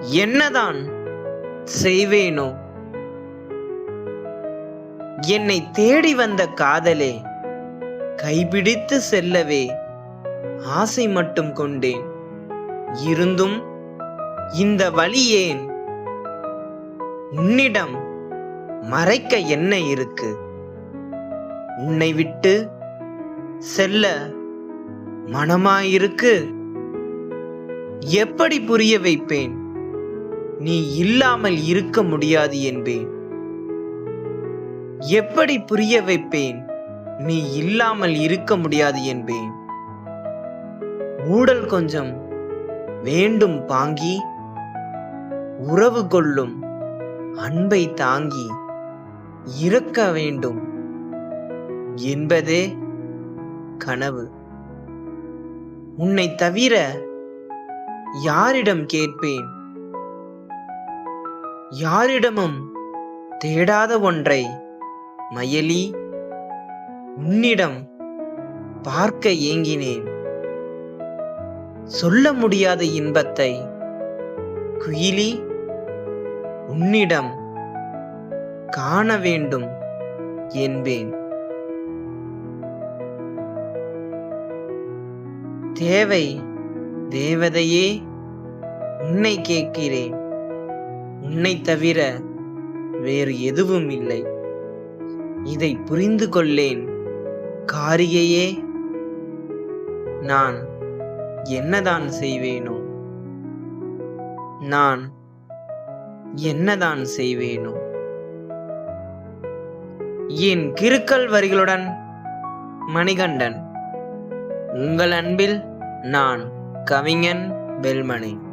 என்னதான் செய்வேனோ? என்னை தேடி வந்த காதலே கைபிடித்து செல்லவே ஆசை மட்டும் கொண்டேன். இருந்தும் இந்த வழி ஏன்? உன்னிடம் மறைக்க என்ன இருக்கு? உன்னை விட்டு செல்ல மனமாயிருக்கு? எப்படி புரிய வைப்பேன்? நீ இல்லாமல் இருக்க முடியாது என்பேன். எப்படி புரிய வைப்பேன்? நீ இல்லாமல் இருக்க முடியாது என்பேன். ஊடல் கொஞ்சம் வேண்டும் பாங்கி. உறவு கொள்ளும் அன்பை தாங்கி இருக்க வேண்டும் என்பதே கனவு. உன்னை தவிர யாரிடம் கேட்பேன்? யாரிடமும் தேடாத ஒன்றை மயலி உன்னிடம் பார்க்க ஏங்கினேன். சொல்ல முடியாத இன்பத்தை குயிலி உன்னிடம் காண வேண்டும் என்பேன். தேவை தேவதையே உன்னை கேட்கிறேன். உன்னை தவிர வேறு எதுவும் இல்லை. இதை புரிந்து கொள்ளேன் காரிகையே நான் என்னதான் செய்வேனோ? நான் என்னதான் செய்வேனோ? என் கிருக்கல் வரிகளுடன் மணிகண்டன். உங்கள் அன்பில் நான் கவிஞன் வெல்மணி.